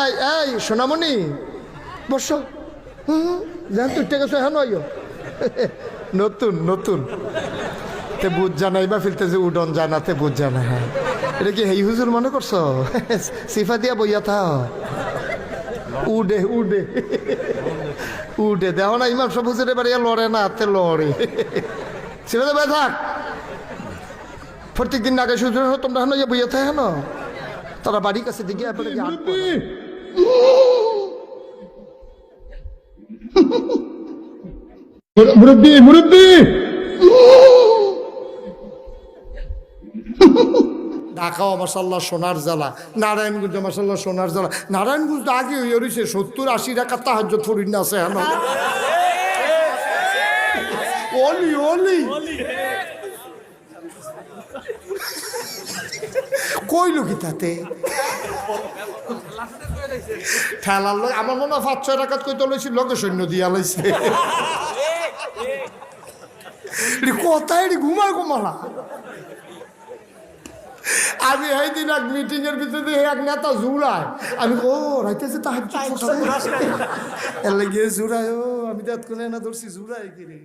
এই এই সোনামণি বস। জান তুই টেকে হ্যাঁ নয় নতুন নতুন। তে বুঝ জানাই বা ফিলতে যে উডন জানাতে বুঝ জানা হ্যাঁ। এটা কি হেই হুজুর মনে করছ? সিফা দিয়া বইয়া থা উডে উডে। উডে দেখো না ইমাম সব হুজুরে বাড়িয়া লড়ে না হাতে লড়ে। সিফা দে থাক। প্রত্যেক দিন আগে সুযোগ তোমরা হনো ইয়ে বইয়া থাকে না তারা বাড়ির কাছে দিকে মুরব্বী মুরব্বী! ঢাকাও মাসাল্লাহ সোনার জ্বালা নারায়ণগঞ্জ মাসাল্লাহ সোনার জ্বালা। নারায়ণগঞ্জ আগে হয়ে রয়েছে সত্তর আশি টাকা তাহাজ থরি না আছে হ্যাঁ অলি অলি। কইল কি তাতে? ঠেলার লোক আমার মনে হয় পাঁচ ছয় টাকা কইতে লইছি লোকে সৈন্য দিয়া লইছে। কোথায় ঘুমায় ঘুমালা। আমি এই দিন এক মিটিং এর ভিতরে এক নেতা জুড়ায়। আমি ও রাইতেছে তাহার এর লাগিয়ে জুড়ায় ও আমি দাঁত কোনে না ধরছি জুড়ায় কিরে?